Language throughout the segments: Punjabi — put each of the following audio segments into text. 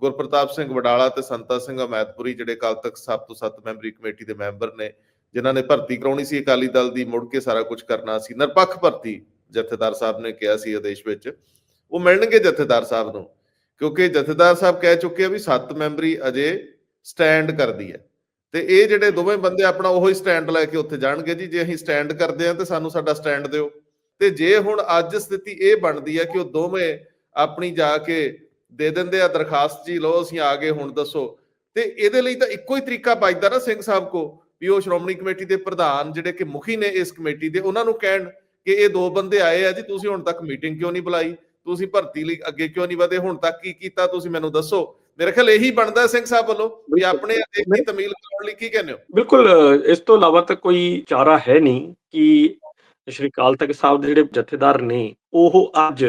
ਗੁਰਪ੍ਰਤਾਪ ਸਿੰਘ ਵਡਾਲਾ ਤੇ ਸੰਤਾ ਸਿੰਘ ਅਮੈਤਪੁਰੀ ਜਿਹੜੇ ਕੱਲ ਤੱਕ ਸਭ ਤੋਂ ਸੱਤ ਮੈਂਬਰੀ ਕਮੇਟੀ ਦੇ ਮੈਂਬਰ ਨੇ, ਜਿਨ੍ਹਾਂ ਨੇ ਭਰਤੀ ਕਰਾਉਣੀ ਸੀ, ਅਕਾਲੀ ਦਲ ਦੀ ਮੁੜ ਕੇ ਸਾਰਾ ਕੁਝ ਕਰਨਾ ਸੀ। ਨਿਰਪੱਖ ਭਰਤੀ, ਜਥੇਦਾਰ ਸਾਹਿਬ ਨੇ ਕਿਹਾ ਸੀ ਆਦੇਸ਼ ਵਿੱਚ, ਉਹ ਮਿਲਣਗੇ ਜਥੇਦਾਰ ਸਾਹਿਬ ਨੂੰ, ਕਿਉਂਕਿ ਜਥੇਦਾਰ ਸਾਹਿਬ ਕਹਿ ਚੁੱਕੇ ਆ ਵੀ ਸੱਤ ਮੈਂਬਰੀ ਅਜੇ ਸਟੈਂਡ ਕਰਦੀ ਹੈ। ਤੇ ਇਹ ਜਿਹੜੇ ਦੋਵੇਂ ਬੰਦੇ ਆਪਣਾ ਉਹੀ ਸਟੈਂਡ ਲੈ ਕੇ ਉੱਥੇ ਜਾਣਗੇ ਜੀ, ਜੇ ਅਸੀਂ ਸਟੈਂਡ ਕਰਦੇ ਆ ਤੇ ਸਾਨੂੰ ਸਾਡਾ ਸਟੈਂਡ ਦਿਓ। ਤੇ ਜੇ ਹੁਣ ਅੱਜ ਸਥਿਤੀ ਇਹ ਬਣਦੀ ਹੈ ਕਿ ਉਹ ਦੋਵੇਂ ਆਪਣੀ ਜਾ ਕੇ ਦੇ ਦਿੰਦੇ ਆ ਦਰਖਾਸਤ ਜੀ ਲਓ ਅਸੀਂ ਆ ਗਏ ਹੁਣ ਦੱਸੋ। ਤੇ ਇਹਦੇ ਲਈ ਤਾਂ ਇੱਕੋ ਹੀ ਤਰੀਕਾ ਬਚਦਾ ਨਾ ਸਿੰਘ ਸਾਹਿਬ ਕੋ ਵੀ ਉਹ ਸ਼੍ਰੋਮਣੀ ਕਮੇਟੀ ਦੇ ਪ੍ਰਧਾਨ ਜਿਹੜੇ ਕਿ ਮੁਖੀ ਨੇ ਇਸ ਕਮੇਟੀ ਦੇ ਉਹਨਾਂ ਨੂੰ ਕਹਿਣ ਕਿ ਇਹ ਦੋ ਬੰਦੇ ਆਏ ਆ ਜੀ ਤੁਸੀਂ ਹੁਣ ਤੱਕ ਮੀਟਿੰਗ ਕਿਉਂ ਨਹੀਂ ਬੁਲਾਈ? ਤੁਸੀਂ ਭਰਤੀ ਲਈ ਅੱਗੇ ਕਿਉਂ ਨਹੀਂ ਵਧੇ? ਹੁਣ ਤੱਕ ਕੀ ਕੀਤਾ ਤੁਸੀਂ ਮੈਨੂੰ ਦੱਸੋ? ਮੇਰੇ ਖਿਆਲ ਇਹੀ ਬਣਦਾ ਸਿੰਘ ਸਾਹਿਬ ਵੱਲੋਂ ਵੀ। ਆਪਣੇ ਆਦੇਸ਼ ਦੀ ਤਮੀਲ ਕਰਾਉਣ ਲਈ ਕੀ ਕਹਿੰਦੇ ਹੋ? ਬਿਲਕੁਲ ਇਸ ਤੋਂ ਇਲਾਵਾ ਤਾਂ ਕੋਈ ਚਾਰਾ ਹੈ ਨਹੀਂ ਕਿ ਸ਼੍ਰੀ ਅਕਾਲ ਤਖਤ ਸਾਹਿਬ ਦੇ ਜਿਹੜੇ ਜਥੇਦਾਰ ਨੇ ਉਹ ਅੱਜ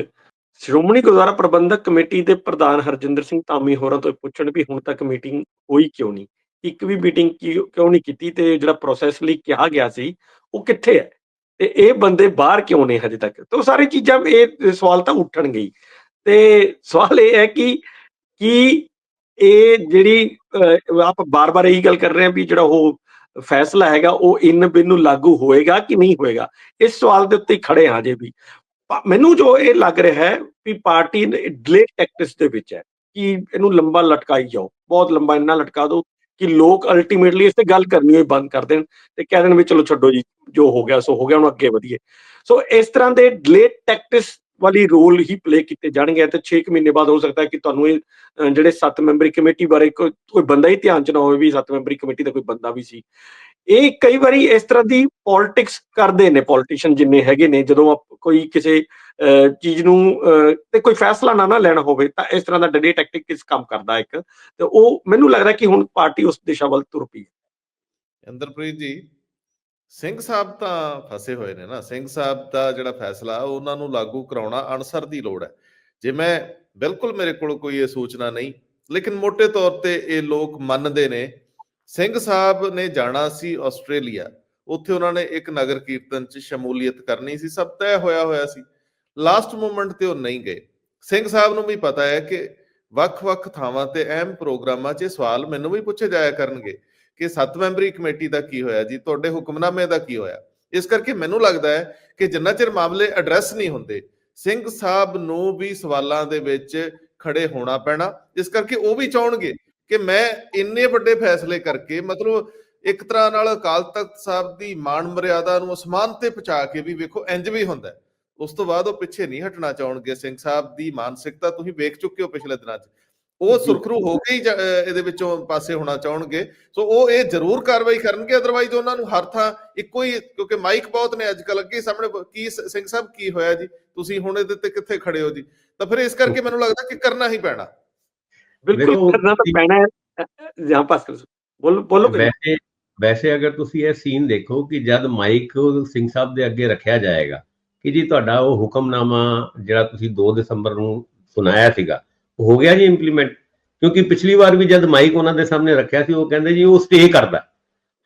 ਸ਼੍ਰੋਮਣੀ ਗੁਰਦੁਆਰਾ ਪ੍ਰਬੰਧਕ ਕਮੇਟੀ ਦੇ ਪ੍ਰਧਾਨ ਹਰਜਿੰਦਰ ਸਿੰਘ ਧਾਮੀ ਹੋਰਾਂ ਤੋਂ ਪੁੱਛਣ ਵੀ ਹੁਣ ਤੱਕ ਮੀਟਿੰਗ ਹੋਈ ਕਿਉਂ ਨਹੀਂ? ਇੱਕ ਵੀ ਮੀਟਿੰਗ ਕਿਉਂ ਨਹੀਂ ਕੀਤੀ ਤੇ ਜਿਹੜਾ ਪ੍ਰੋਸੈਸ ਲਈ ਕਿਹਾ ਗਿਆ ਸੀ ਉਹ ਕਿੱਥੇ ਹੈ? ਤੇ ਇਹ ਬੰਦੇ ਬਾਹਰ ਕਿਉਂ ਨੇ ਹਜੇ ਤੱਕ? ਤੇ ਉਹ ਸਾਰੀ ਚੀਜ਼ਾਂ ਇਹ ਸਵਾਲ ਤਾਂ ਉੱਠਣਗੇ ਹੀ। ਤੇ ਸਵਾਲ ਇਹ ਹੈ ਕਿ ਕੀ ਇਹ ਜਿਹੜੀ ਅਹ, ਆਪ ਬਾਰ-ਬਾਰ ਇਹੀ ਗੱਲ ਕਰ ਰਹੇ ਹਾਂ ਵੀ ਜਿਹੜਾ ਉਹ ਫੈਸਲਾ ਹੈਗਾ ਉਹ ਇਨ ਬਿਨ ਨੂੰ ਲਾਗੂ ਹੋਏਗਾ ਕਿ ਨਹੀਂ ਹੋਏਗਾ? ਇਸ ਸਵਾਲ ਦੇ ਉੱਤੇ ਖੜੇ ਹਾਂ ਜੇ ਵੀ। ਮੈਨੂੰ ਜੋ ਇਹ ਲੱਗ ਰਿਹਾ ਹੈ ਵੀ ਪਾਰਟੀ ਡਿਲੇ ਟੈਕਟਿਕਸ ਦੇ ਵਿੱਚ ਹੈ ਕਿ ਇਹਨੂੰ ਲੰਬਾ ਲਟਕਾਈ ਜਾਓ, ਬਹੁਤ ਲੰਬਾ ਇੰਨਾ ਲਟਕਾ ਦਿਓ ਕਿ ਲੋਕ ਅਲਟੀਮੇਟਲੀ ਇਸ ਤੇ ਗੱਲ ਕਰਨੀ ਹੋਈ ਬੰਦ ਕਰ ਦੇਣ ਤੇ ਕਹਿ ਦੇਣ ਵੀ ਚਲੋ ਛੱਡੋ ਜੀ, ਜੋ ਹੋ ਗਿਆ ਸੋ ਹੋ ਗਿਆ, ਹੁਣ ਅੱਗੇ ਵਧੀਏ। ਸੋ ਇਸ ਤਰ੍ਹਾਂ ਦੇ ਡਿਲੇ ਟੈਕਟਿਕਸ ਵਾਲੀ ਰੋਲ ਹੀ ਪਲੇ ਕੀਤੇ ਜਾਣਗੇ ਤੇ 6 ਮਹੀਨੇ ਬਾਅਦ ਹੋ ਸਕਦਾ ਕਿ ਤੁਹਾਨੂੰ ਇਹ ਜਿਹੜੇ ਸੱਤ ਮੈਂਬਰੀ ਕਮੇਟੀ ਬਾਰੇ ਕੋਈ ਕੋਈ ਬੰਦਾ ਹੀ ਧਿਆਨ ਚ ਨਾ ਹੋਵੇ ਵੀ ਸੱਤ ਮੈਂਬਰੀ ਕਮੇਟੀ ਦਾ ਕੋਈ ਬੰਦਾ ਵੀ ਸੀ। ਇਹ ਕਈ ਵਾਰੀ ਇਸ ਤਰ੍ਹਾਂ ਦੀ ਪੋਲਿਟਿਕਸ ਕਰਦੇ ਨੇ ਪੋਲੀਟੀਸ਼ੀਅਨ ਜਿੰਨੇ ਹੈਗੇ ਨੇ, ਜਦੋਂ ਕੋਈ ਕਿਸੇ ਚੀਜ਼ ਨੂੰ ਤੇ ਕੋਈ ਫੈਸਲਾ ਨਾ ਨਾ ਲੈਣਾ ਹੋਵੇ, ਤਾਂ ਇਸ ਤਰ੍ਹਾਂ ਦਾ ਡਡੇ ਟੈਕਟਿਕ ਕਿਸ ਕੰਮ ਕਰਦਾ ਇੱਕ ਤੇ ਉਹ ਮੈਨੂੰ ਲੱਗਦਾ ਕਿ ਹੁਣ ਪਾਰਟੀ ਉਸ ਦਿਸ਼ਾ ਵੱਲ ਤੁਰ ਪਈ ਹੈ। ਇੰਦਰਪ੍ਰੀਤ ਜੀ, ਸਿੰਘ ਸਾਹਿਬ ਤਾਂ ਫਸੇ ਹੋਏ ਨੇ ਨਾ, ਸਿੰਘ ਸਾਹਿਬ ਦਾ ਜਿਹੜਾ ਫੈਸਲਾ, ਉਹਨਾਂ ਨੂੰ ਲਾਗੂ ਕਰਾਉਣਾ ਅਨਸਰ ਦੀ ਲੋੜ ਹੈ ਜੇ ਮੈਂ, ਬਿਲਕੁਲ ਮੇਰੇ ਕੋਲ ਕੋਈ ਇਹ ਸੂਚਨਾ ਨਹੀਂ, ਲੇਕਿਨ ਮੋٹے ਤੌਰ ਤੇ ਇਹ ਲੋਕ ਮੰਨਦੇ ਨੇ ਸਿੰਘ ਸਾਹਿਬ ਨੇ ਜਾਣਾ ਸੀ ਆਸਟ੍ਰੇਲੀਆ। ਉੱਥੇ ਉਹਨਾਂ ਨੇ ਇੱਕ ਨਗਰ ਕੀਰਤਨ 'ਚ ਸ਼ਮੂਲੀਅਤ ਕਰਨੀ ਸੀ, ਸਭ ਤੈਅ ਹੋਇਆ ਹੋਇਆ ਸੀ। ਲਾਸਟ ਮੂਮੈਂਟ ਤੇ ਉਹ ਨਹੀਂ ਗਏ। ਸਿੰਘ ਸਾਹਿਬ ਨੂੰ ਵੀ ਪਤਾ ਹੈ ਕਿ ਵੱਖ-ਵੱਖ ਥਾਵਾਂ ਤੇ ਅਹਿਮ ਪ੍ਰੋਗਰਾਮਾਂ 'ਚ ਸਵਾਲ ਮੈਨੂੰ ਵੀ ਪੁੱਛੇ ਜਾਇਆ ਕਰਨਗੇ ਕਿ ਸੱਤ ਮੈਂਬਰੀ ਕਮੇਟੀ ਦਾ ਕੀ ਹੋਇਆ ਜੀ? ਤੁਹਾਡੇ ਹੁਕਮਨਾਮੇ ਦਾ ਕੀ ਹੋਇਆ? ਇਸ ਕਰਕੇ ਮੈਨੂੰ ਲੱਗਦਾ ਹੈ ਕਿ ਜਿੰਨਾ ਚਿਰ ਮਾਮਲੇ ਐਡਰੈਸ ਨਹੀਂ ਹੁੰਦੇ, ਸਿੰਘ ਸਾਹਿਬ ਨੂੰ ਵੀ ਸਵਾਲਾਂ ਦੇ ਵਿੱਚ ਖੜੇ ਹੋਣਾ ਪੈਣਾ। ਇਸ ਕਰਕੇ ਉਹ ਵੀ ਚਾਹਣਗੇ ਕਿ ਮੈਂ ਇੰਨੇ ਵੱਡੇ ਫੈਸਲੇ ਕਰਕੇ ਮਤਲਬ ਇੱਕ ਤਰ੍ਹਾਂ ਨਾਲ ਅਕਾਲ ਤਖਤ ਸਾਹਿਬ ਦੀ ਮਾਣ ਮਰਿਆਦਾ ਨੂੰ ਅਸਮਾਨ ਤੇ ਪਹੁੰਚਾ ਕੇ ਵੀ ਵੇਖੋ ਇੰਜ ਵੀ ਹੁੰਦਾ। ਉਸ ਤੋਂ ਬਾਅਦ ਉਹ ਪਿੱਛੇ ਨਹੀਂ ਹਟਣਾ ਚਾਹਣਗੇ। ਸਿੰਘ ਸਾਹਿਬ ਦੀ ਮਾਨਸਿਕਤਾ ਤੁਸੀਂ ਵੇਖ ਚੁੱਕੇ ਹੋ ਪਿਛਲੇ ਦਿਨਾਂ 'ਚ। ਉਹ। ਸੁਰਖਰੂ ਹੋ ਕੇ ਹੀ ਇਹਦੇ ਵਿੱਚੋਂ ਪਾਸੇ ਹੋਣਾ ਚਾਹਣਗੇ। ਸੋ ਉਹ ਇਹ ਜ਼ਰੂਰ ਕਾਰਵਾਈ ਕਰਨਗੇ ਅਦਰਵਾਈਜ਼ ਉਹਨਾਂ ਨੂੰ ਹਰ ਥਾਂ ਇੱਕੋ ਹੀ ਕਿਉਂਕਿ ਮਾਈਕ ਬਹੁਤ ਨੇ ਅੱਜ ਕੱਲ ਅੱਗੇ ਸਾਹਮਣੇ ਕੀ ਸਿੰਘ ਸਾਹਿਬ ਕੀ ਹੋਇਆ ਜੀ? ਤੁਸੀਂ ਹੁਣ ਇਹਦੇ ਤੇ ਕਿੱਥੇ ਖੜੇ ਹੋ ਜੀ? ਤਾਂ ਫਿਰ ਇਸ ਕਰਕੇ ਮੈਨੂੰ ਲੱਗਦਾ ਕਿ ਕਰਨਾ ਹੀ ਪੈਣਾ। ਬਿਲਕੁਲ ਕਰਨਾ ਤਾਂ ਪੈਣਾ ਹੈ। ਜਾਂ ਪਾਸ ਕਰ ਬੋਲੋ ਬੋਲੋ? ਵੈਸੇ ਵੈਸੇ ਅਗਰ ਤੁਸੀਂ ਇਹ ਸੀਨ ਦੇਖੋ ਕਿ ਜਦ ਮਾਈਕ ਸਿੰਘ ਸਾਹਿਬ ਦੇ ਅੱਗੇ ਰੱਖਿਆ ਜਾਏਗਾ ਕਿ ਜੀ ਤੁਹਾਡਾ ਉਹ ਹੁਕਮਨਾਮਾ ਜਿਹੜਾ ਤੁਸੀਂ 2 ਦਸੰਬਰ ਨੂੰ ਸੁਣਾਇਆ ਸੀਗਾ ਉਹ ਹੋ ਗਿਆ ਜੀ ਇੰਪਲੀਮੈਂਟ ਕਿਉਂਕਿ ਪਿਛਲੀ ਵਾਰ ਵੀ ਜਦ ਮਾਈਕ ਉਹਨਾਂ ਦੇ ਸਾਹਮਣੇ ਰੱਖਿਆ ਸੀ ਉਹ ਕਹਿੰਦੇ ਜੀ ਉਹ ਸਟੇ ਕਰਦਾ।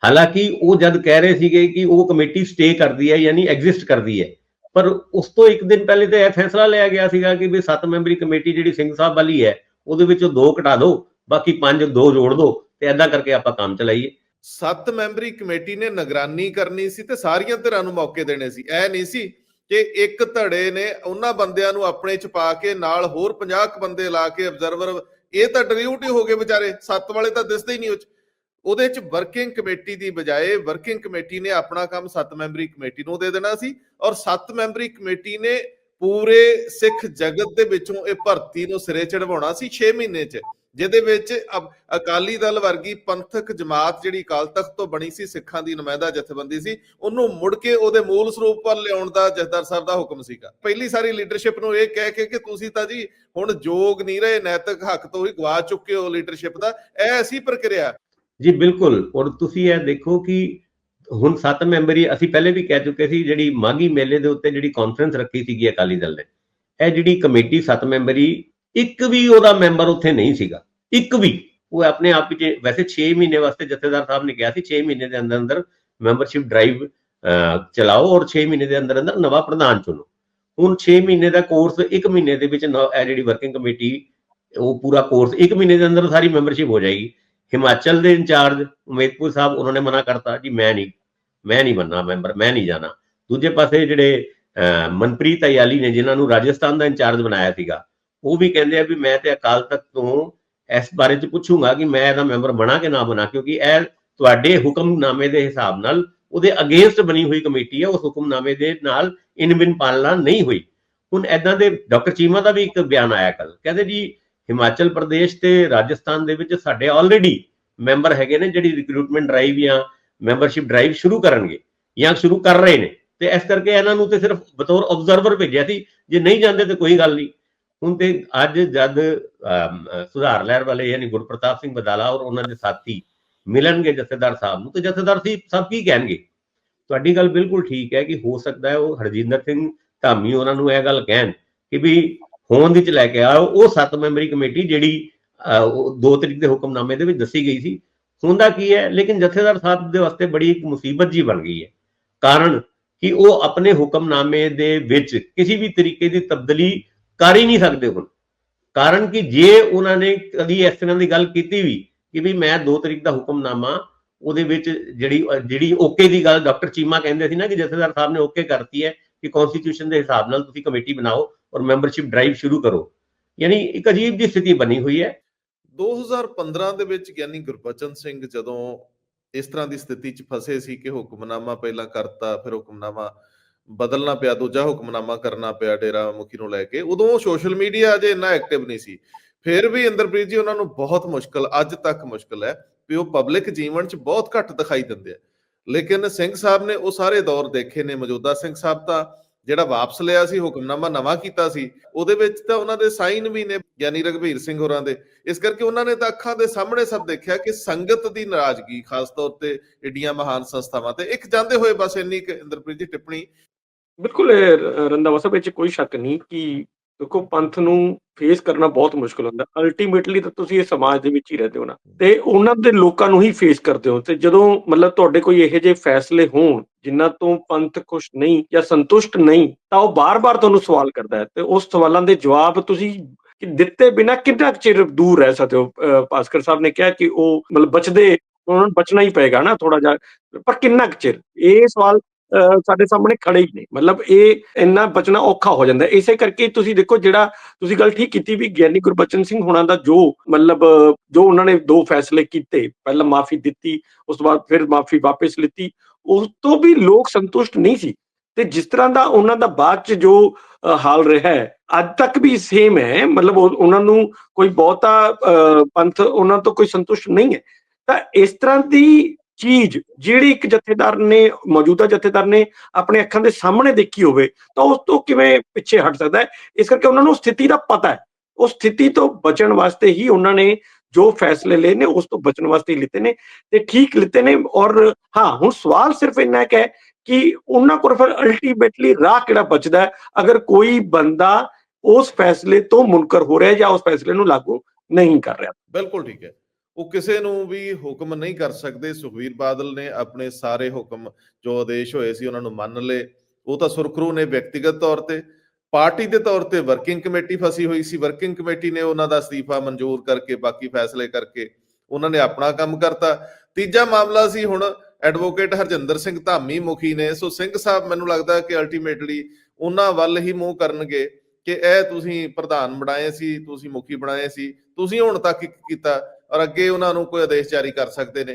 ਹਾਲਾਂਕਿ ਉਹ ਜਦ ਕਹਿ ਰਹੇ ਸੀਗੇ ਕਿ ਉਹ ਕਮੇਟੀ ਸਟੇ ਕਰਦੀ ਹੈ ਯਾਨੀ ਐਗਜ਼ਿਸਟ ਕਰਦੀ ਹੈ ਪਰ ਉਸ ਤੋਂ ਇੱਕ ਦਿਨ ਪਹਿਲੇ ਤਾਂ ਇਹ ਫੈਸਲਾ ਲਿਆ ਗਿਆ ਸੀਗਾ ਕਿ ਵੀ ਸੱਤ ਮੈਂਬਰੀ ਕਮੇਟੀ ਜਿਹੜੀ ਸਿੰਘ ਸਾਹਿਬ ਵਾਲੀ ਹੈ ਉਹਦੇ ਵਿੱਚੋਂ ਦੋ ਘਟਾ ਦਿਓ ਬਾਕੀ ਪੰਜ ਦੋ ਜੋੜ ਦਿਓ ਤੇ ਐਦਾਂ ਕਰਕੇ ਆਪਾਂ ਕੰਮ ਚਲਾਈਏ। ਸੱਤ ਮੈਂਬਰੀ ਕਮੇਟੀ ਨੇ ਨਿਗਰਾਨੀ ਕਰਨੀ ਸੀ ਤੇ ਸਾਰੀਆਂ ਧਿਰਾਂ ਨੂੰ ਮੌਕੇ ਦੇਣੇ ਸੀ। ਐ ਨਹੀਂ ਸੀ ਕਿ ਇੱਕ ਧੜੇ ਨੇ ਉਹਨਾਂ ਬੰਦਿਆਂ ਨੂੰ ਆਪਣੇ ਚ ਪਾ ਕੇ ਨਾਲ ਹੋਰ 50 ਕੁ ਬੰਦੇ ਲਾ ਕੇ ਅਬਜ਼ਰਵਰ ਇਹ ਤਾਂ ਡਿਲਿਊਟ ਹੀ ਹੋ ਗਏ ਵਿਚਾਰੇ, ਸੱਤ ਵਾਲੇ ਤਾਂ ਦਿਸਦੇ ਹੀ ਨਹੀਂ ਉਹ 'ਚ। ਉਹਦੇ ਚ ਵਰਕਿੰਗ ਕਮੇਟੀ ਦੀ ਬਜਾਏ ਵਰਕਿੰਗ ਕਮੇਟੀ ਨੇ ਆਪਣਾ ਕੰਮ ਸੱਤ ਮੈਂਬਰੀ ਕਮੇਟੀ ਨੂੰ ਦੇ ਦੇਣਾ ਸੀ ਔਰ ਸੱਤ ਮੈਂਬਰੀ ਕਮੇਟੀ ਨੇ ਪੂਰੇ ਸਿੱਖ ਜਗਤ ਦੇ ਵਿੱਚੋਂ ਇਹ ਭਰਤੀ ਨੂੰ ਸਿਰੇ ਚੜਵਾਉਣਾ ਸੀ 6 ਮਹੀਨੇ ਚ, ਜਿਹਦੇ ਵਿੱਚ ਅਕਾਲੀ ਦਲ ਵਰਗੀ ਪੰਥਕ ਜਮਾਤ ਜਿਹੜੀ ਅਕਾਲ ਤਖਤ ਤੋਂ ਬਣੀ ਸੀ, ਸਿੱਖਾਂ ਦੀ ਨੁਮਾਇੰਦਾ ਜਥੇਬੰਦੀ ਸੀ, ਉਹਨੂੰ ਮੁੜ ਕੇ ਉਹਦੇ ਮੂਲ ਸਰੂਪ ਪਰ ਲਿਆਉਣ ਦਾ ਜਥੇਦਾਰ ਸਾਹਿਬ ਦਾ ਹੁਕਮ ਸੀਗਾ। ਪਹਿਲੀ ਸਾਰੀ ਲੀਡਰਸ਼ਿਪ ਨੂੰ ਇਹ ਕਹਿ ਕੇ ਕਿ ਤੁਸੀਂ ਤਾਂ ਜੀ ਹੁਣ ਯੋਗ ਨਹੀਂ ਰਹੇ, ਨੈਤਿਕ ਹੱਕ ਤੋਂ ਹੀ ਗਵਾ ਚੁੱਕੇ ਹੋ ਲੀਡਰਸ਼ਿਪ ਦਾ, ਇਹ ਐਸੀ ਪ੍ਰਕਿਰਿਆ। ਜੀ ਬਿਲਕੁਲ, ਔਰ ਤੁਸੀਂ ਇਹ ਦੇਖੋ ਕਿ ਹੁਣ ਸੱਤ ਮੈਂਬਰੀ ਅਸੀਂ ਪਹਿਲੇ ਵੀ ਕਹਿ ਚੁੱਕੇ ਸੀ, ਜਿਹੜੀ ਮਾਗੀ ਮੇਲੇ ਦੇ ਉੱਤੇ ਜਿਹੜੀ ਕਾਨਫਰੰਸ ਰੱਖੀ ਸੀਗੀ ਅਕਾਲੀ ਦਲ ਨੇ, ਇਹ ਜਿਹੜੀ ਕਮੇਟੀ ਸੱਤ ਮੈਂਬਰੀ, ਇੱਕ ਵੀ ਉਹਦਾ ਮੈਂਬਰ ਉੱਥੇ ਨਹੀਂ ਸੀਗਾ, ਇੱਕ ਵੀ। ਉਹ ਆਪਣੇ ਆਪ ਵਿੱਚ, ਵੈਸੇ 6 ਮਹੀਨੇ ਵਾਸਤੇ ਜਥੇਦਾਰ ਸਾਹਿਬ ਨੇ ਕਿਹਾ ਸੀ 6 ਮਹੀਨੇ ਦੇ ਅੰਦਰ ਅੰਦਰ ਮੈਂਬਰਸ਼ਿਪ ਡਰਾਈਵ ਚਲਾਓ ਔਰ 6 ਮਹੀਨੇ ਦੇ ਅੰਦਰ ਅੰਦਰ ਨਵਾਂ ਪ੍ਰਧਾਨ ਚੁਣੋ। ਹੁਣ 6 ਮਹੀਨੇ ਦਾ ਕੋਰਸ ਇੱਕ ਮਹੀਨੇ ਦੇ ਵਿੱਚ ਇਹ ਜਿਹੜੀ ਵਰਕਿੰਗ ਕਮੇਟੀ ਉਹ ਪੂਰਾ ਕੋਰਸ 1 ਮਹੀਨੇ ਦੇ ਅੰਦਰ ਸਾਰੀ ਮੈਂਬਰਸ਼ਿਪ ਹੋ ਜਾਏਗੀ। ਹਿਮਾਚਲ ਦੇ ਇੰਚਾਰਜ ਉਮੇਦਪੁਰ ਸਾਹਿਬ, ਉਹਨਾਂ ਨੇ ਮਨਾ ਕਰਤਾ ਜੀ, ਮੈਂ ਨਹੀਂ ਮੈਂ ਨਹੀਂ ਬੰਨਾ ਮੈਂਬਰ, ਮੈਂ ਨਹੀਂ ਜਾਣਾ। ਦੂਜੇ ਪਾਸੇ ਜਿਹੜੇ ਮਨਪ੍ਰੀਤ ਅਯਾਲੀ ਨੇ, ਜਿਨ੍ਹਾਂ ਨੂੰ ਰਾਜਸਥਾਨ ਦਾ ਇੰਚਾਰਜ ਬਣਾਇਆ ਸੀਗਾ, ਉਹ ਵੀ ਕਹਿੰਦੇ ਆ ਵੀ ਮੈਂ ਤੇ ਅਕਾਲ ਤਖਤ ਤੋਂ ਇਸ ਬਾਰੇ ਚ ਪੁੱਛੂੰਗਾ ਕਿ ਮੈਂ ਇਹਦਾ ਮੈਂਬਰ ਬਣਾ ਕੇ ਨਾ ਬਣਾ, ਕਿਉਂਕਿ ਇਹ ਤੁਹਾਡੇ ਹੁਕਮਨਾਮੇ ਦੇ ਹਿਸਾਬ ਨਾਲ ਉਹਦੇ ਅਗੇਂਸਟ ਬਣੀ ਹੋਈ ਕਮੇਟੀ ਹੈ ਉਸ ਹੁਕਮਨਾਮੇ ਦੇ ਨਾਲ ਇਨ ਬਿਨ ਪਾਲਣਾ ਨਹੀਂ ਹੋਈ। ਹੁਣ ਐਦਾਂ ਦੇ ਡਾਕਟਰ ਚੀਮਾ ਦਾ ਵੀ ਇੱਕ ਬਿਆਨ ਆਇਆ ਕੱਲ ਕਹਿੰਦੇ ਜੀ ਹਿਮਾਚਲ ਪ੍ਰਦੇਸ਼ ਤੇ ਰਾਜਸਥਾਨ ਦੇ ਵਿੱਚ ਸਾਡੇ ਆਲਰੇਡੀ ਮੈਂਬਰ ਹੈਗੇ ਨੇ ਜਿਹੜੀ ਰਿਕਰੂਟਮੈਂਟ ਡਰਾਈਵ ਜਾਂ ਮੈਂਬਰਸ਼ਿਪ ਡਰਾਈਵ ਸ਼ੁਰੂ ਕਰਨਗੇ ਜਾਂ ਸ਼ੁਰੂ ਕਰ ਰਹੇ ਨੇ। ਤੇ ਇਸ ਕਰਕੇ ਇਹਨਾਂ ਨੂੰ ਤੇ ਸਿਰਫ ਬਤੌਰ ਆਬਜ਼ਰਵਰ ਭੇਜਿਆ ਸੀ, ਜੇ ਨਹੀਂ ਜਾਂਦੇ ਤੇ ਕੋਈ ਗੱਲ ਨਹੀਂ। ਹੁਣ ਤੇ ਅੱਜ ਜਦ ਸੁਧਾਰ ਲਹਿਰ ਵਾਲੇ ਯਾਨੀ ਗੁਰਪ੍ਰਤਾਪ ਸਿੰਘ ਬਦਾਲਾ ਔਰ ਉਹਨਾਂ ਦੇ ਸਾਥੀ ਮਿਲਣਗੇ ਜਥੇਦਾਰ ਸਾਹਿਬ ਨੂੰ, ਤੇ ਜਥੇਦਾਰ ਸੀ ਸਭ ਕੀ ਕਹਿਣਗੇ? ਤੁਹਾਡੀ ਗੱਲ ਬਿਲਕੁਲ ਠੀਕ ਹੈ ਕਿ ਹੋ ਸਕਦਾ ਹੈ ਉਹ ਹਰਜਿੰਦਰ ਸਿੰਘ ਧਾਮੀ ਉਹਨਾਂ ਨੂੰ ਇਹ ਗੱਲ ਕਹਿਣ ਕਿ ਵੀ ਹੋਂਦ ਵਿੱਚ ਲੈ ਕੇ ਆਓ ਉਹ ਸੱਤ ਮੈਂਬਰੀ ਕਮੇਟੀ ਜਿਹੜੀ ਦੋ ਤਰੀਕ ਦੇ ਹੁਕਮਨਾਮੇ ਦੇ ਵਿੱਚ ਦੱਸੀ ਗਈ ਸੀ। ਹੁੰਦਾ ਕੀ ਹੈ? ਲੇਕਿਨ ਜਥੇਦਾਰ ਸਾਹਿਬ ਦੇ ਵਾਸਤੇ ਬੜੀ ਇੱਕ ਮੁਸੀਬਤ ਜੀ ਬਣ ਗਈ ਹੈ। ਕਾਰਨ ਕਿ ਉਹ ਆਪਣੇ ਹੁਕਮਨਾਮੇ ਦੇ ਵਿੱਚ ਕਿਸੇ ਵੀ ਤਰੀਕੇ ਦੀ ਤਬਦੀਲੀ ਕਰ ਹੀ ਨਹੀਂ ਸਕਦੇ ਹੁਣ। ਕਾਰਨ ਕਿ ਜੇ ਉਹਨਾਂ ਨੇ ਕਦੀ ਇਸ ਤਰ੍ਹਾਂ ਦੀ ਗੱਲ ਕੀਤੀ ਵੀ ਕਿ ਵੀ ਮੈਂ 2 ਤਰੀਕ ਦਾ ਹੁਕਮਨਾਮਾ ਉਹਦੇ ਵਿੱਚ ਜਿਹੜੀ ਜਿਹੜੀ ਓਕੇ ਦੀ ਗੱਲ ਡਾਕਟਰ ਚੀਮਾ ਕਹਿੰਦੇ ਸੀ ਨਾ ਕਿ ਜਥੇਦਾਰ ਸਾਹਿਬ ਨੇ ਓਕੇ ਕਰਤੀ ਹੈ ਕਿ ਕਨਸਟੀਟਿਊਸ਼ਨ ਦੇ ਹਿਸਾਬ ਨਾਲ ਤੁਸੀਂ ਕਮੇਟੀ ਬਣਾਓ। ਔਰ ਮੈਂਬਰਸ਼ਿਪ ਡਰਾਈਵ ਸ਼ੁਰੂ ਕਰੋ। ਯਾਨੀ ਇੱਕ ਅਜੀਬ ਜੀ ਸਥਿਤੀ ਬਣੀ ਹੋਈ ਹੈ। 2015 ਦੇ ਵਿੱਚ ਗਿਆਨੀ ਗੁਰਬਚਨ ਸਿੰਘ ਜਦੋਂ ਇਸ ਤਰ੍ਹਾਂ ਦੀ ਸਥਿਤੀ 'ਚ ਫਸੇ ਸੀ ਕਿ ਹੁਕਮਨਾਮਾ ਪਹਿਲਾਂ ਕਰਤਾ, ਫਿਰ ਹੁਕਮਨਾਮਾ ਬਦਲਣਾ ਪਿਆ, ਦੂਜਾ ਹੁਕਮਨਾਮਾ ਕਰਨਾ ਪਿਆ ਡੇਰਾ ਮੁਖੀ ਨੂੰ ਲੈ ਕੇ, ਉਦੋਂ ਸੋਸ਼ਲ ਮੀਡੀਆ ਅਜੇ ਇੰਨਾ ਐਕਟਿਵ ਨਹੀਂ ਸੀ। ਫਿਰ ਵੀ ਇੰਦਰਪ੍ਰੀਤ ਜੀ, ਉਹਨਾਂ ਨੂੰ ਬਹੁਤ ਮੁਸ਼ਕਲ, ਅੱਜ ਤੱਕ ਮੁਸ਼ਕਲ ਹੈ ਵੀ ਉਹ ਪਬਲਿਕ ਜੀਵਨ 'ਚ ਬਹੁਤ ਘੱਟ ਦਿਖਾਈ ਦਿੰਦੇ ਆ। ਲੇਕਿਨ ਸਿੰਘ ਸਾਹਿਬ ਨੇ ਉਹ ਸਾਰੇ ਦੌਰ ਦੇਖੇ ਨੇ, ਮੌਜੂਦਾ ਸਿੰਘ ਸਾਹਿਬ ਤਾਂ ਜਿਹੜਾ ਵਾਪਸ ਲਿਆ ਸੀ, ਹੁਕਮਨਾਮਾ ਨਵਾਂ ਕੀਤਾ ਸੀ, ਉਹਦੇ ਵਿੱਚ ਤਾਂ ਉਹਨਾਂ ਦੇ ਸਾਈਨ ਵੀ ਨੇ ਗਿਆਨੀ ਰਘਵੀਰ ਸਿੰਘ ਹੋਰਾਂ ਦੇ। ਇਸ ਕਰਕੇ ਉਹਨਾਂ ਨੇ ਤਾਂ ਅੱਖਾਂ ਦੇ ਸਾਹਮਣੇ ਸਭ ਦੇਖਿਆ ਕਿ ਸੰਗਤ ਦੀ ਨਾਰਾਜ਼ਗੀ, ਖਾਸ ਤੌਰ ਤੇ ਏਡੀਆਂ ਮਹਾਨ ਸੰਸਥਾਵਾਂ ਤੇ। ਇੱਕ ਜਾਂਦੇ ਹੋਏ ਬਸ ਇੰਨੀ ਕੁ ਇੰਦਰਪ੍ਰੀਤ ਦੀ ਟਿੱਪਣੀ। ਬਿਲਕੁਲ, ਇਹ ਰੰਧਾਵਾ ਸਾਹਿਬ ਵਿੱਚ ਕੋਈ ਸ਼ੱਕ ਨਹੀਂ ਕਿ ਦੇਖੋ ਪੰਥ ਨੂੰ ਫੇਸ ਕਰਨਾ ਬਹੁਤ ਮੁਸ਼ਕਲ ਹੁੰਦਾ। ਅਲਟੀਮੇਟਲੀ ਤਾਂ ਤੁਸੀਂ ਇਹ ਸਮਾਜ ਦੇ ਵਿੱਚ ਹੀ ਰਹਿੰਦੇ ਹੋ ਨਾ। ਤੇ ਉਹਨਾਂ ਦੇ ਲੋਕਾਂ ਨੂੰ ਹੀ ਫੇਸ ਕਰਦੇ ਹੋ। ਤੇ ਜਦੋਂ ਮਤਲਬ ਤੁਹਾਡੇ ਕੋਈ ਇਹੋ ਜਿਹੇ ਫੈਸਲੇ ਹੋਣ, ਜਿਨ੍ਹਾਂ ਤੋਂ ਪੰਥ ਖੁਸ਼ ਨਹੀਂ ਜਾਂ ਸੰਤੁਸ਼ਟ ਨਹੀਂ, ਤਾਂ ਉਹ ਬਾਰ-ਬਾਰ ਤੁਹਾਨੂੰ ਸਵਾਲ ਕਰਦਾ ਹੈ। ਤੇ ਉਸ ਸਵਾਲਾਂ ਦੇ ਜਵਾਬ ਤੁਸੀਂ ਕਿ ਦਿੱਤੇ ਬਿਨਾ ਕਿੰਨਾ ਕੁ ਚਿਰ ਦੂਰ ਰਹਿ ਸਕਦੇ ਹੋ? ਅਹ ਭਾਸਕਰ ਸਾਹਿਬ ਨੇ ਕਿਹਾ ਕਿ ਉਹ ਮਤਲਬ ਬਚਦੇ, ਉਹਨਾਂ ਨੂੰ ਬਚਣਾ ਹੀ ਪਏਗਾ ਨਾ ਥੋੜਾ ਜਿਹਾ। ਪਰ ਕਿੰਨਾ ਕੁ ਚਿਰ? ਇਹ ਸਵਾਲ ਸਾਡੇ ਸਾਹਮਣੇ ਖੜੇ ਹੀ ਨੇ ਮਤਲਬ ਇਹ ਇੰਨਾ ਬਚਣਾ ਔਖਾ ਹੋ ਜਾਂਦਾ। ਇਸੇ ਕਰਕੇ ਤੁਸੀਂ ਦੇਖੋ ਜਿਹੜਾ ਤੁਸੀਂ ਗੱਲ ਠੀਕ ਕੀਤੀ ਵੀ ਗਿਆਨੀ ਗੁਰਬਚਨ ਸਿੰਘ ਹੁਣਾਂ ਦਾ ਜੋ ਮਤਲਬ ਜੋ ਉਹਨਾਂ ਨੇ ਦੋ ਫੈਸਲੇ ਕੀਤੇ ਪਹਿਲਾਂ ਮਾਫੀ ਦਿੱਤੀ ਉਸ ਤੋਂ ਬਾਅਦ ਫਿਰ ਮਾਫੀ ਵਾਪਸ ਲਿੱਤੀ ਉਸ ਤੋਂ ਵੀ ਲੋਕ ਸੰਤੁਸ਼ਟ ਨਹੀਂ ਸੀ। ਤੇ ਜਿਸ ਤਰ੍ਹਾਂ ਦਾ ਉਹਨਾਂ ਦਾ ਬਾਅਦ ਚ ਜੋ ਹਾਲ ਰਿਹਾ ਹੈ ਅੱਜ ਤੱਕ ਵੀ ਸੇਮ ਹੈ। ਮਤਲਬ ਉਹਨਾਂ ਨੂੰ ਕੋਈ ਬਹੁਤਾ ਅ, ਪੰਥ ਉਹਨਾਂ ਤੋਂ ਕੋਈ ਸੰਤੁਸ਼ਟ ਨਹੀਂ ਹੈ। ਤਾਂ ਇਸ ਤਰ੍ਹਾਂ ਦੀ ਚੀਜ਼ ਜਿਹੜੀ ਇੱਕ ਜਥੇਦਾਰ ਨੇ, ਮੌਜੂਦਾ ਜਥੇਦਾਰ ਨੇ ਆਪਣੇ ਅੱਖਾਂ ਦੇ ਸਾਹਮਣੇ ਦੇਖੀ ਹੋਵੇ, ਤਾਂ ਉਸ ਤੋਂ ਕਿਵੇਂ ਪਿੱਛੇ ਹਟ ਸਕਦਾ ਹੈ? ਇਸ ਕਰਕੇ ਉਹਨਾਂ ਨੂੰ ਸਥਿਤੀ ਦਾ ਪਤਾ ਹੈ। ਉਸ ਸਥਿਤੀ ਤੋਂ ਬਚਣ ਵਾਸਤੇ ਹੀ ਉਹਨਾਂ ਨੇ ਜੋ ਫੈਸਲੇ ਲਏ ਨੇ, ਉਸ ਤੋਂ ਬਚਣ ਵਾਸਤੇ ਹੀ ਲਿੱਤੇ ਨੇ। ਤੇ ਠੀਕ ਲਿੱਤੇ ਨੇ ਔਰ ਹਾਂ, ਹੁਣ ਸਵਾਲ ਸਿਰਫ ਇੰਨਾ ਕੁ ਹੈ ਕਿ ਉਹਨਾਂ ਕੋਲ ਫਿਰ ਅਲਟੀਮੇਟਲੀ ਰਾਹ ਕਿਹੜਾ ਬਚਦਾ ਹੈ? ਅਗਰ ਕੋਈ ਬੰਦਾ ਉਸ ਫੈਸਲੇ ਤੋਂ ਮੁਨਕਰ ਹੋ ਰਿਹਾ ਜਾਂ ਉਸ ਫੈਸਲੇ ਨੂੰ ਲਾਗੂ ਨਹੀਂ ਕਰ ਰਿਹਾ। ਬਿਲਕੁਲ ਠੀਕ ਹੈ। ਉਹ ਕਿਸੇ ਨੂੰ ਵੀ ਹੁਕਮ ਨਹੀਂ ਕਰ ਸਕਦੇ। ਸੁਖਵੀਰ ਬਾਦਲ ਨੇ ਆਪਣੇ ਸਾਰੇ ਹੁਕਮ ਜੋ ਆਦੇਸ਼ ਹੋਏ ਸੀ ਉਹਨਾਂ ਨੂੰ ਮੰਨ ਲਏ। ਉਹ ਤਾਂ ਸੁਰਖਰੂ ਨੇ ਵਿਅਕਤੀਗਤ ਤੌਰ ਤੇ। ਪਾਰਟੀ ਦੇ ਤੌਰ ਤੇ ਵਰਕਿੰਗ ਕਮੇਟੀ ਫਸੀ ਹੋਈ ਸੀ। ਵਰਕਿੰਗ ਕਮੇਟੀ ਨੇ ਉਹਨਾਂ ਦਾ ਅਸਤੀਫਾ ਮਨਜ਼ੂਰ ਕਰਕੇ, ਬਾਕੀ ਫੈਸਲੇ ਕਰਕੇ ਉਹਨਾਂ ਨੇ ਆਪਣਾ ਕੰਮ ਕਰਤਾ। ਤੀਜਾ ਮਾਮਲਾ ਸੀ ਹੁਣ ਐਡਵੋਕੇਟ ਹਰਜਿੰਦਰ ਸਿੰਘ ਧਾਮੀ ਮੁਖੀ ਨੇ। ਸੋ ਸਿੰਘ ਸਾਹਿਬ, ਮੈਨੂੰ ਲੱਗਦਾ ਕਿ ਅਲਟੀਮੇਟਲੀ ਉਹਨਾਂ ਵੱਲ ਹੀ ਮੂੰਹ ਕਰਨਗੇ ਕਿ ਇਹ ਤੁਸੀਂ ਪ੍ਰਧਾਨ ਬਣਾਏ ਸੀ, ਤੁਸੀਂ ਮੁਖੀ ਬਣਾਏ ਸੀ। ਤੁਸੀਂ ਹੁਣ ਤੱਕ ਕੀ ਕੀਤਾ? ਔਰ ਅੱਗੇ ਉਹਨਾਂ ਨੂੰ ਕੋਈ ਆਦੇਸ਼ ਜਾਰੀ ਕਰ ਸਕਦੇ ਨੇ।